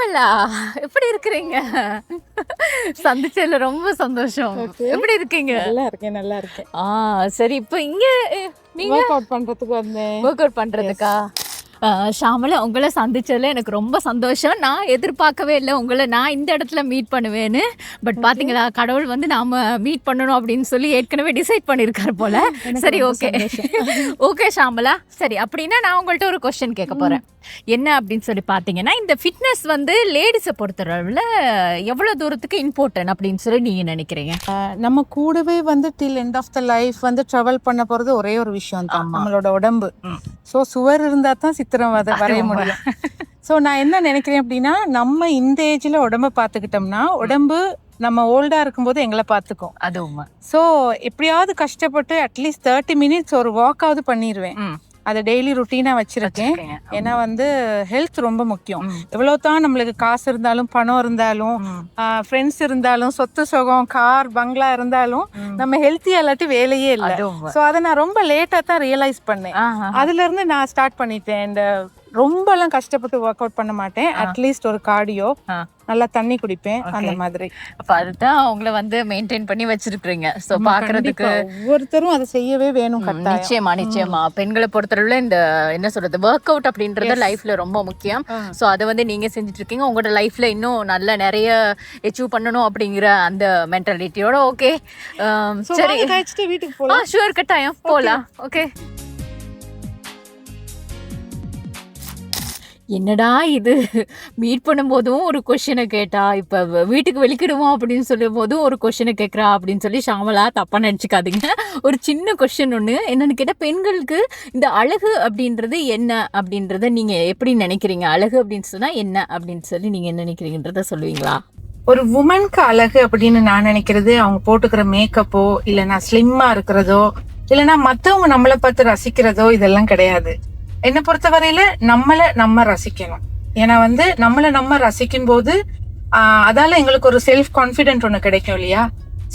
ஷாமலா எப்படி இருக்கிறீங்க? சந்திச்சதுல ரொம்ப சந்தோஷம். எப்படி இருக்கீங்க? நல்லா இருக்கேன் நல்லா இருக்கேன். ஆ சரி இப்போ இங்க நீங்க? ஒர்க் அவுட் பண்றதுக்கு வந்தேன். Work out பண்றதுக்கா? ஷாமலா உங்களை சந்திச்சதுல எனக்கு ரொம்ப சந்தோஷம். நான் எதிர்பார்க்கவே இல்லை உங்களை. நான் இந்த இடத்துல மீட் பண்ணுவேன்னு. பட் பாத்தீங்களா கடவுள் வந்து நாம மீட் பண்ணணும் அப்படின்னு சொல்லி ஏற்கனவே டிசைட் பண்ணியிருக்காரு போல. சரி ஓகே. ஓகே ஷாமலா. சரி அப்படின்னா நான் உங்கள்ட்ட ஒரு கொஸ்டின் கேட்க போறேன். என்ன அப்படின்னு சொல்லி பார்த்தீங்கன்னா இந்த ஃபிட்னஸ் வந்து லேடிஸை பொறுத்தளவில் எவ்வளோ தூரத்துக்கு இம்பார்ட்டன்ட் அப்படின்னு சொல்லி நீங்க நினைக்கிறீங்க? நம்ம கூடவே வந்து till end of the life வந்து ட்ராவல் பண்ண போறது ஒரே ஒரு விஷயம் தான். நம்மளோட உடம்பு. ஸோ சுவர் இருந்தா தான் சித்திரம் வத வரைய முடியும். ஸோ நான் என்ன நினைக்கிறேன் அப்படின்னா நம்ம இந்த ஏஜ்ல உடம்ப பார்த்துக்கிட்டோம்னா உடம்பு நம்ம ஓல்டா இருக்கும்போது எங்களை பார்த்துக்கும். அது உண்மை ஸோ எப்படியாவது கஷ்டப்பட்டு அட்லீஸ்ட் தேர்ட்டி மினிட்ஸ் ஒரு வாக்காவது பண்ணிடுவேன். அதை டெய்லி ருட்டீனா வச்சிருக்கேன். ஏன்னா வந்து ஹெல்த் ரொம்ப முக்கியம். எவ்வளோ தான் நம்மளுக்கு காசு இருந்தாலும் பணம் இருந்தாலும். ஃப்ரெண்ட்ஸ் இருந்தாலும் சொத்து சுகம் கார் பங்களா இருந்தாலும். நம்ம ஹெல்த்தியா இல்லாட்டி வேலையே இல்லை ஸோ அதை நான் ரொம்ப லேட்டாக தான் ரியலைஸ் பண்ணேன் ஆஹா. அதுல இருந்து நான் ஸ்டார்ட் பண்ணிட்டேன் இந்த ரொம்பலாம் கஷ்டப்பட்டு ஒர்க் அவுட் பண்ண மாட்டேன். அட்லீஸ்ட் ஒரு கார்டியோ. நல்லா தண்ணி குடிப்பேன். அந்த மாதிரி. அப்ப அதுதான் உங்களை வந்து மெயின்டைன் பண்ணி வச்சிருக்கீங்க ஆமா, பாக்குறதுக்கு. ஒவ்வொருத்தரும் அதை செய்யவே வேணும் நிச்சயமா நிச்சயமா. பெண்களை பொறுத்தளவுல இந்த என்ன சொல்றது ஒர்க் அவுட் அப்படின்றது. லைஃப்ல ரொம்ப முக்கியம். ஸோ அதை வந்து நீங்க செஞ்சுட்டு இருக்கீங்க உங்களோட லைஃப்ல இன்னும் நல்ல நிறைய அச்சீவ் பண்ணணும் அப்படிங்கிற அந்த மென்டாலிட்டியோட ஓகே சரி. வீட்டுக்கு போலாம். ஷுவர் கட்டாயம். போலாம். ஓகே என்னடா இது? மீட் பண்ணும்போதும் ஒரு கொஷினை கேட்டா இப்போ வீட்டுக்கு வெளிக்கிடுவோம் அப்படின்னு சொல்லும் போதும் ஒரு கொஷினை கேட்குறா அப்படின்னு சொல்லி ஷாமலா தப்பாக நினச்சிக்காதீங்க. ஒரு சின்ன கொஷின் ஒன்று என்னென்னு கேட்டால் பெண்களுக்கு இந்த அழகு அப்படின்றது என்ன அப்படின்றத நீங்கள் எப்படி நினைக்கிறீங்க? அழகு அப்படின்னு சொன்னால் என்ன அப்படின்னு சொல்லி நீங்கள் என்ன நினைக்கிறீங்கன்றத சொல்லுவீங்களா? ஒரு உமனுக்கு அழகு அப்படின்னு நான் நினைக்கிறது அவங்க போட்டுக்கிற மேக்கப்போ இல்லைன்னா ஸ்லிம்மா இருக்கிறதோ இல்லைன்னா மற்றவங்க நம்மளை பார்த்து ரசிக்கிறதோ இதெல்லாம் கிடையாது. என்னை பொறுத்தவரையில நம்மளை நம்ம ரசிக்கணும். ஏன்னா வந்து நம்மளை நம்ம ரசிக்கும் போது அதால எங்களுக்கு ஒரு செல்ஃப் கான்ஃபிடென்ட் ஒன்று கிடைக்கும் இல்லையா?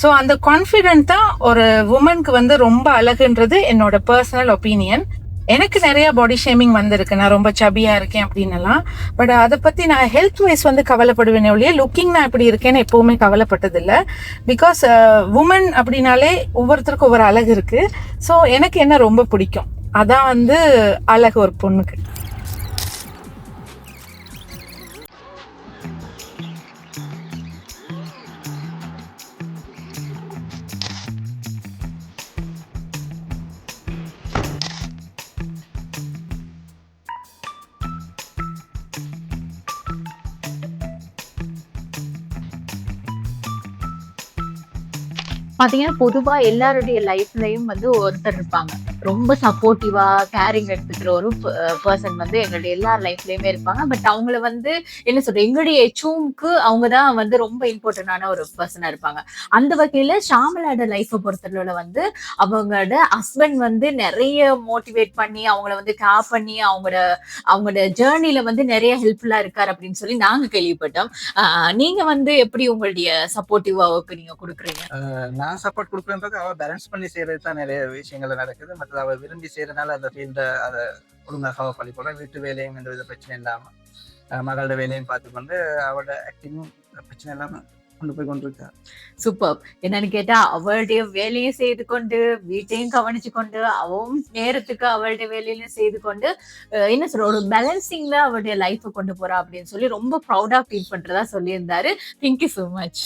ஸோ அந்த கான்ஃபிடென்ட் தான் ஒரு உமனுக்கு வந்து ரொம்ப அழகுன்றது என்னோட பர்சனல் ஒப்பீனியன் எனக்கு நிறைய பாடி ஷேமிங் வந்திருக்கு. நான் ரொம்ப சபியா இருக்கேன் அப்படின்னுலாம். பட் அதை பத்தி நான் ஹெல்த் வைஸ் வந்து கவலைப்படுவேனே ஒழிய லுக்கிங் நான் இப்படி இருக்கேன்னு எப்பவுமே கவலைப்பட்டதில்ல. பிகாஸ் உமன் அப்படின்னாலே ஒவ்வொருத்தருக்கும் ஒவ்வொரு அழகு இருக்கு. ஸோ எனக்கு என்ன ரொம்ப பிடிக்கும்? அதான் வந்து அழகு ஒரு பொண்ணுக்கு. பார்த்தீங்கன்னா பொதுவாக எல்லாருடைய லைஃப்லையும் வந்து ஒருத்தர் இருப்பாங்க. ரொம்ப சப்போர்ட்டிவா கேரிங் எடுத்துக்கிற ஒரு பர்சன் வந்து எங்களுடைய எல்லா லைஃப்லயுமே இருப்பாங்க. பட் அவங்கள வந்து என்ன சொல்ற எங்களுடைய எச்சுவுக்கு அவங்க தான் வந்து ரொம்ப இம்பார்ட்டன்டான ஒரு பர்சனா இருப்பாங்க. அந்த வகையில ஷாமலாட லைஃப்பை பொறுத்தளவுல வந்து அவங்களோட ஹஸ்பண்ட் வந்து நிறைய மோட்டிவேட் பண்ணி அவங்கள வந்து கேர் பண்ணி அவங்களோட அவங்களோட ஜேர்னில வந்து நிறைய ஹெல்ப்ஃபுல்லா இருக்காரு அப்படின்னு சொல்லி நாங்க கேள்விப்பட்டோம். நீங்கள் நீங்க வந்து எப்படி உங்களுடைய சப்போர்ட்டிவ் ஒர்க் நீங்க கொடுக்குறீங்க? நான் சப்போர்ட் கொடுக்குறேன்றது அவ பேலன்ஸ் பண்ணி செய்யறது தான் நிறைய விஷயங்கள் நடக்குது. மற்ற அவள் விரும்பி செய்யறதுனால அந்த ஃபீல்டை அதை ஒழுங்காக கவர் பண்ணி வீட்டு வேலையும் எந்த வித பிரச்சனை இல்லாம மகளோட வேலையும் பார்த்துக்கொண்டு அவளோட ஆக்டிங்கும் பிரச்சனை இல்லாம கொண்டு போய் கொண்டிருக்கா. சூப்பர் என்னன்னு கேட்டா அவளுடைய வேலையும் செய்து கொண்டு வீட்டையும் கவனிச்சு கொண்டு அவவும் நேரத்துக்கு அவளுடைய வேலையிலும் செய்து கொண்டு என்ன சொல்ற ஒரு பேலன்சிங்ல அவளுடைய லைஃபை கொண்டு போறா அப்படின்னு சொல்லி ரொம்ப ப்ரௌடா ஃபீல் பண்றதா சொல்லியிருந்தாரு. Thank you so much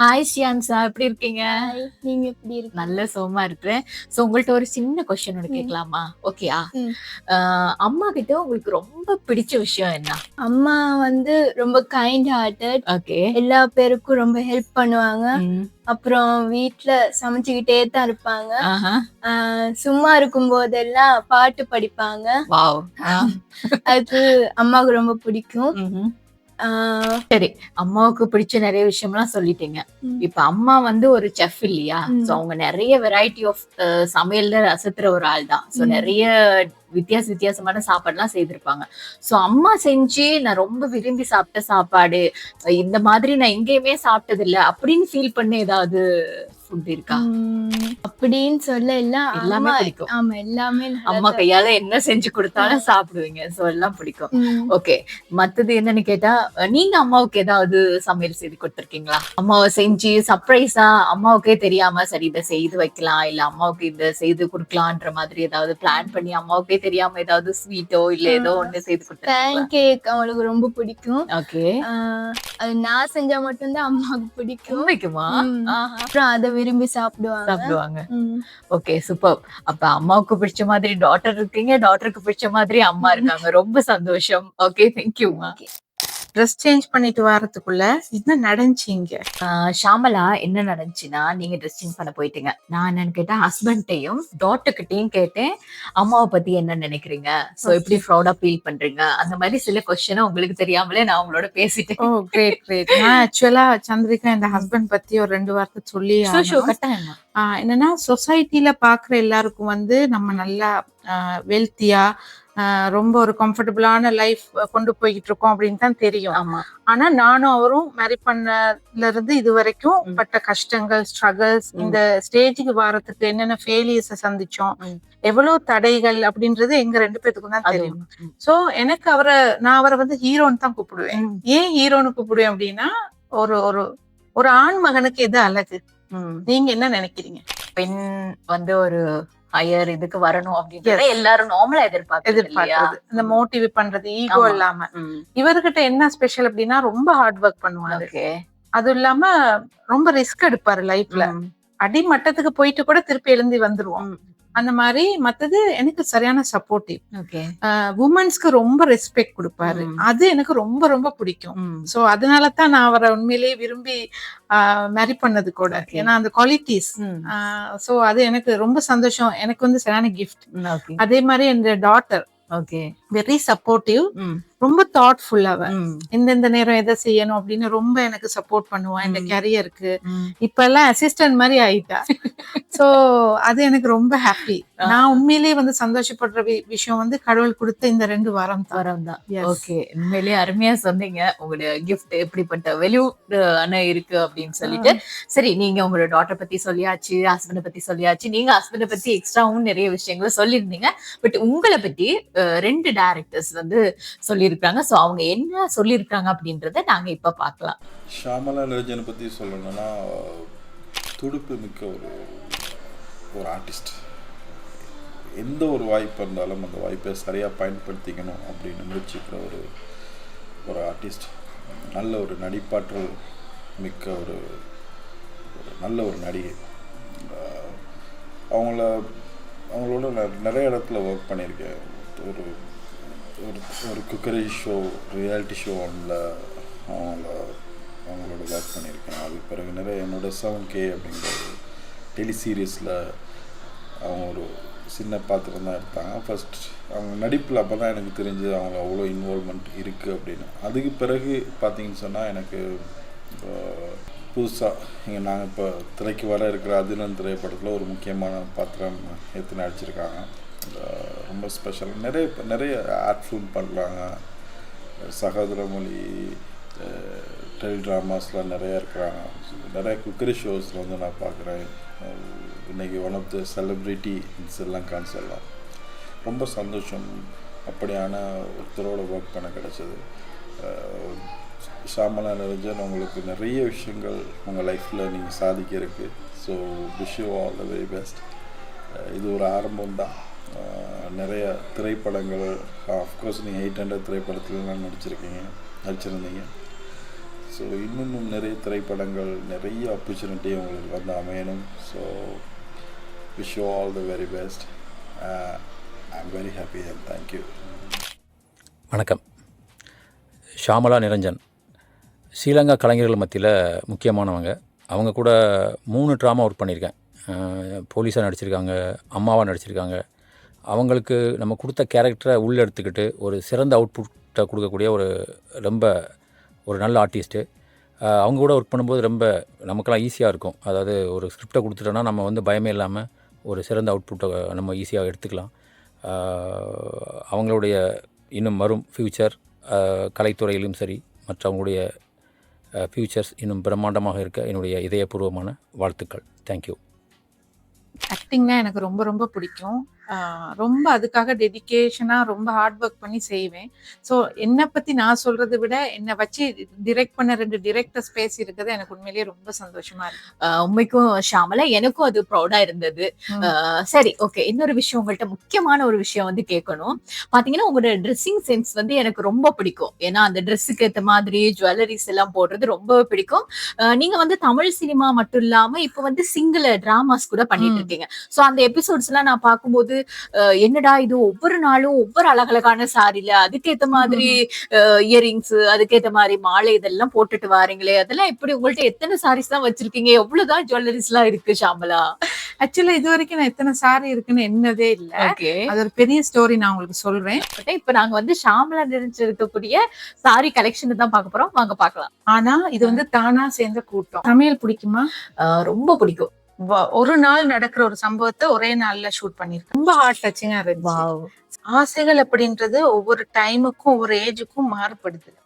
hi Shiyansa எப்படி இருக்கீங்க? நீங்க எப்படி இருக்கு நல்ல சோமா இருக்கிறேன். ஸோ உங்கள்ட்ட ஒரு சின்ன கொஸ்டின் ஒன்று கேட்கலாமா? ஓகேயா. அம்மா கிட்ட உங்களுக்கு ரொம்ப பிடிச்ச விஷயம் என்ன? அம்மா வந்து ரொம்ப கைண்ட் ஹார்ட்டட் ஓகே எல்லா பேருக்கும் ரொம்ப ஹெல்ப் பண்ணுவாங்க. அப்புறம் வீட்ல சமைச்சுக்கிட்டே தான் இருப்பாங்க. சும்மா இருக்கும் போதெல்லாம் பாட்டு படிப்பாங்க. அது அம்மாவுக்கு ரொம்ப பிடிக்கும். சரி அம்மாவுக்கு பிடிச்ச நிறைய விஷயம்லாம் சொல்லிட்டீங்க. இப்ப அம்மா வந்து ஒரு செஃப் இல்லையா. சோ அவங்க நிறைய வெரைட்டி ஆஃப் சமையல்ல ரசிக்கிற ஒரு ஆள் தான் சோ. நிறைய வித்தியாச வித்தியாசமான சாப்பாடுலாம் செய்திருப்பாங்க சோ அம்மா செஞ்சு நான் ரொம்ப விரும்பி சாப்பிட்ட சாப்பாடு இந்த மாதிரி நான் எங்கேயுமே சாப்பிட்டது இல்ல அப்படின்னு ஃபீல் பண்ண ஏதாவது ஃபுட் இருக்கா? அப்படின்னு சொல்ல எல்லாம் எல்லாமே அம்மா- பிடிக்கும். ஆமா எல்லாமே அம்மா. கையால என்ன செஞ்சு கொடுத்தாலும் சாப்பிடுவீங்க. சோ எல்லாம் பிடிக்கும். ஓகே மத்தது என்னன்னு கேட்டா நீங்க அம்மாவுக்கு ஏதாவது சமையல் செய்து கொடுத்திருக்கீங்களா? அம்மாவை செஞ்சு சர்ப்ரைஸா அம்மாவுக்கே தெரியாம சரி இதை செய்து வைக்கலாம் இல்ல அம்மாவுக்கு இதை செய்து கொடுக்கலான்ற மாதிரி ஏதாவது பிளான் பண்ணி அம்மாவுக்கே தெரியாம ஏதாவது ஸ்வீட்டோ இல்ல ஏதோ ஒண்ணு செய்து கொடுத்தீங்களா பேன் கேக் அவளுக்கு ரொம்ப பிடிக்கும். ஓகே அது நான் செஞ்சா மட்டும்தான் அம்மாவுக்கு பிடிக்கும். உண்மைக்குமா? ம். ஆஹா. அப்புறம் அதை விரும்பி சாப்பிடுவாங்க. சாப்பிடுவாங்க. ஓகே சூப்பர் அப்ப அம்மாவுக்கு பிடிச்ச மாதிரி டாட்டர் இருக்கீங்க டாட்டருக்கு பிடிச்ச மாதிரி அம்மா இருக்காங்க. ரொம்ப சந்தோஷம். ஓகே தேங்க்யூமா ட்ரெஸ் சேஞ்ச் பண்ணிட்டு வரதுக்குள்ள என்ன நடந்துச்சிங்க ஷாமலா என்ன நடந்துச்சுன்னா நீங்க ட்ரெஸ் சேஞ்ச் பண்ண போயிட்டீங்க. நான் என்னன்னு கேட்டேன் ஹஸ்பண்ட்டையும் டாட்டர்கிட்டையும் கேட்டேன் அம்மாவை பத்தி என்ன நினைக்கிறீங்க? சோ எப்படி ப்ரௌடா ஃபீல் பண்றீங்க? அந்த மாதிரி சில கொஸ்டினை உங்களுக்கு தெரியாமலே நான் உங்களோட பேசிட்டேன். ஓ கிரேட் கிரேட் நான் ஆக்சுவலா சந்திரிகா இந்த ஹஸ்பண்ட் பத்தி ஒரு ரெண்டு வார்த்தை சொல்லி என்னன்னா சொசைட்டில பாக்குற எல்லாருக்கும் வந்து நம்ம நல்லா வெல்த்தியா ரொம்ப ஒரு கம்ஃபர்டபுளான லைஃப் கொண்டு போய்கிட்டு இருக்கோம் அப்படின்னு தான் தெரியும் ஆனா நானும் அவரும் மேரி பண்ணல இருந்து இது வரைக்கும். பட்ட கஷ்டங்கள் ஸ்ட்ரகிள்ஸ். இந்த ஸ்டேஜுக்கு வாரத்துக்கு என்னென்ன ஃபெயிலியர்ஸ் சந்திச்சோம். எவ்வளவு தடைகள் அப்படின்றது எங்க ரெண்டு பேத்துக்கும் தான் தெரியும் சோ எனக்கு அவரை நான் அவரை வந்து ஹீரோன்னு தான் கூப்பிடுவேன் ஏன் ஹீரோன்னு கூப்பிடுவேன் அப்படின்னா ஒரு ஒரு ஒரு ஆண் மகனுக்கு எது அழகு. நீங்க என்ன நினைக்கிறீங்க பெண் வந்து ஒரு ஹையர் இதுக்கு வரணும் அப்படின்றத எல்லாரும் நார்மலா எதிர்பார்க்கறது இல்லையா? எதிர்பார்க்கறது. இந்த மோட்டிவ் பண்றது ஈகோ. இல்லாம. இவர்கிட்ட என்ன ஸ்பெஷல் அப்படின்னா ரொம்ப ஹார்ட் ஒர்க் பண்ணுவாரு. அதுவும் இல்லாம ரொம்ப ரிஸ்க் எடுப்பாரு லைஃப்ல அடிமட்டத்துக்கு போயிட்டு கூட திருப்பி எழுந்தி வந்துருவோம். அந்த மாதிரி மத்தது எனக்கு சரியான சப்போர்ட்டிவ் ஓகே உமன்ஸ்க்கு ரொம்ப ரெஸ்பெக்ட் கொடுப்பாரு. அது எனக்கு ரொம்ப ரொம்ப பிடிக்கும். சோ அதனால தான் நான் அவரை உண்மையிலேயே விரும்பி மேரி பண்ணது கூட. ஏன்னா அந்த குவாலிட்டிஸ் சோ அது எனக்கு ரொம்ப சந்தோஷம். எனக்கு வந்து சரியான கிஃப்ட் ஓகே அதே மாதிரி என் டாட்டர் ஓகே வெரி சப்போர்ட்டிவ் ரொம்ப தாட்ஃபுல் அவ. எந்தெந்த நேரம் எதை செய்யணும் அப்படின்னு ரொம்ப எனக்கு சப்போர்ட் பண்ணுவான் இந்த. கரியருக்கு இப்ப எல்லாம் அசிஸ்டன்ட் மாதிரி ஆயிட்டா. சோ அது எனக்கு ரொம்ப ஹாப்பி. நான் உண்மையிலேயே வந்து சந்தோஷப்படுற விஷயம் வந்து கடவுள் கொடுத்த இந்த ரெண்டு வாரம் வரம் தான். ஓகே உண்மையிலேயே அருமையா சொன்னீங்க. உங்களுடைய கிஃப்ட் எப்படிப்பட்ட வெளியூர் அண்ணன் இருக்கு அப்படின்னு சொல்லிட்டு. சரி நீங்க உங்களோட டாட்டர் பத்தி சொல்லியாச்சு ஹஸ்பண்ட பத்தி சொல்லியாச்சு. நீங்க ஹஸ்பண்ட பத்தி எக்ஸ்ட்ராவும் நிறைய விஷயங்களை சொல்லியிருந்தீங்க. பட் உங்களை பத்தி ரெண்டு டைரக்டர்ஸ் வந்து சொல்லியிருக்காங்க. ஸோ அவங்க என்ன சொல்லியிருக்காங்க அப்படின்றத நாங்கள் இப்போ பார்க்கலாம். ஷாமலா நிரஞ்சனை பற்றி சொல்லணும்னா துடுப்பு மிக்க ஒரு ஒரு ஆர்டிஸ்ட் எந்த ஒரு வாய்ப்பு இருந்தாலும் அந்த வாய்ப்பை சரியாக பயன்படுத்திக்கணும் அப்படின்னு முயற்சிக்கிற ஒரு ஒரு ஆர்டிஸ்ட் நல்ல ஒரு நடிப்பாற்றல் மிக்க ஒரு ஒரு நல்ல ஒரு நடிகை. அவங்கள அவங்களோட நிறைய இடத்துல ஒர்க் பண்ணியிருக்கேன். ஒரு ஒரு ஒரு குக்கரி ஷோ ரியாலிட்டி ஷோ ஒன்றில் அவங்கள அவங்களோட ஒர்க் பண்ணியிருக்கேன். அதுக்கு பிறகு நிறைய என்னோட செவன் கே அப்படிங்கிற ஒரு டெலி சீரியஸில் அவங்க ஒரு சின்ன பாத்திரம் தான் எடுத்தாங்க. ஃபஸ்ட் அவங்க நடிப்பில் அப்போ தான் எனக்கு தெரிஞ்சு அவங்க அவ்வளோ இன்வால்மெண்ட் இருக்குது அப்படின்னு. அதுக்கு பிறகு பார்த்தீங்கன்னு சொன்னால் எனக்கு புதுசாக இங்கே நாங்கள் இப்போ திரைக்கு வர இருக்கிற அதினன் திரைப்படத்தில் ஒரு முக்கியமான பாத்திரம் எடுத்து நடிச்சிருக்காங்க. ரொம்ப ஸ்பெஷல் நிறைய நிறைய ஆர்ட் ஃபிலிம் பண்ணுறாங்க சகோதர மொழி டெலி ட்ராமாஸ்லாம் நிறைய இருக்கிறாங்க. நிறைய குக்கரி ஷோஸில் வந்து நான் பார்க்குறேன். இன்றைக்கி ஒன் ஆஃப் த செலிப்ரிட்டி எல்லாம் ஸ்ரீலங்கான்னு சொல்லலாம். ரொம்ப சந்தோஷம். அப்படியான ஒருத்தரோட ஒர்க் பண்ண கிடச்சிது. ஷாமலா நிரஞ்சன் உங்களுக்கு நிறைய விஷயங்கள் உங்கள் லைஃப்பில் நீங்கள் சாதிக்கிறதுக்கு. So wish you all the very best இது ஒரு ஆரம்பம் தான் நிறைய திரைப்படங்கள் ஆஃப்கோர்ஸ் நீங்கள் எயிட் ஹண்ட்ரட் திரைப்படத்துலலாம் நடிச்சிருக்கீங்க நடிச்சிருந்தீங்க. ஸோ இன்னும் நிறைய திரைப்படங்கள் நிறைய ஆப்பர்ச்சுனிட்டி உங்களுக்கு வந்து அமையணும். So wish you all the very best I am very happy and thank you வணக்கம். ஷாமலா நிரஞ்சன். ஸ்ரீலங்கா கலைஞர்கள் மத்தியில் முக்கியமானவங்க. அவங்க கூட மூணு ட்ராமா ஒர்க் பண்ணியிருக்கேன். போலீஸாக நடிச்சிருக்காங்க அம்மாவாக நடிச்சிருக்காங்க. அவங்களுக்கு நம்ம கொடுத்த கேரக்டரை உள்ளே எடுத்துக்கிட்டு ஒரு சிறந்த அவுட்புட்டை கொடுக்கக்கூடிய ஒரு ரொம்ப ஒரு நல்ல ஆர்டிஸ்ட்டு அவங்க கூட ஒர்க் பண்ணும்போது ரொம்ப நமக்கெல்லாம் ஈஸியாக இருக்கும். அதாவது ஒரு ஸ்கிரிப்டை கொடுத்துட்டோன்னா நம்ம வந்து பயமே இல்லாமல் ஒரு சிறந்த அவுட்புட்டை நம்ம ஈஸியாக எடுத்துக்கலாம். அவங்களுடைய இன்னும் வரும் ஃப்யூச்சர் கலைத்துறையிலும் சரி மற்றவங்களுடைய ஃப்யூச்சர்ஸ் இன்னும் பிரம்மாண்டமாக இருக்க என்னுடைய இதயபூர்வமான வாழ்த்துக்கள். தேங்க்யூ ஆக்டிங்னா எனக்கு ரொம்ப ரொம்ப பிடிக்கும். ரொம்ப அதுக்காக டெடிகேஷனாக ரொம்ப ஹார்ட் ஒர்க் பண்ணி செய்வேன். ஸோ என்னை பற்றி நான் சொல்றதை விட என்னை வச்சு டிரெக்ட் பண்ண ரெண்டு டிரெக்டர்ஸ் பேசி இருக்கிறது எனக்கு உண்மையிலேயே ரொம்ப சந்தோஷமா இருக்கு. உண்மைக்கும் ஷாமலா எனக்கும் அது ப்ரௌடா இருந்தது. சரி ஓகே இன்னொரு விஷயம் உங்கள்ட்ட முக்கியமான ஒரு விஷயம் வந்து கேட்கணும். பாத்தீங்கன்னா உங்களோட ட்ரெஸ்ஸிங் சென்ஸ் வந்து எனக்கு ரொம்ப பிடிக்கும். ஏன்னா அந்த ட்ரெஸ்ஸுக்கு ஏத்த மாதிரி ஜுவல்லரிஸ் எல்லாம் போடுறது ரொம்ப பிடிக்கும். ஆஹ் நீங்க வந்து தமிழ் சினிமா மட்டும் இல்லாம இப்ப வந்து சிங்கிள் டிராமாஸ் கூட பண்ணிட்டு. இருக்கீங்க. சோ அந்த எபிசோட்ஸ் எல்லாம் நான் பார்க்கும்போது என்னடா இது ஒவ்வொரு நாளும் ஒவ்வொரு அழகழகான சாரில அதுக்கேத்த மாதிரி இயரிங்ஸ் அதுக்கேத்த மாதிரி மாலை இதெல்லாம் போட்டுட்டு வாரீங்களே அதெல்லாம் எப்படி உங்கள்ட்ட எத்தனை சாரீஸ் தான் வச்சிருக்கீங்க? எவ்வளவுதான் ஜுவல்லரிஸ் எல்லாம் இருக்கு ஷாமலா? ஆக்சுவலா இது வரைக்கும் நான் எத்தனை சாரி இருக்குன்னு என்னதே இல்லை. அது ஒரு பெரிய ஸ்டோரி நான் உங்களுக்கு சொல்றேன். இப்ப நாங்க வந்து ஷாமலா நிறைஞ்சிருக்கக்கூடிய சாரி கலெக்ஷன் தான் பார்க்க போறோம். வாங்க பார்க்கலாம். ஆனா இது வந்து தானா சேர்ந்த கூட்டம். சமையல் பிடிக்குமா? ஆஹ் ரொம்ப பிடிக்கும். ஒரு நாள் நடக்கிற ஒரு சம்பவத்தை ஒரே நாள்ல ஷூட் பண்ணிருக்கேன். ரொம்ப ஹார்ட் டச்சிங்கா இருந்துச்சு. ஆசைகள் அப்படின்றது ஒவ்வொரு டைமுக்கும் ஒவ்வொரு ஏஜுக்கும் மாறுபடுது.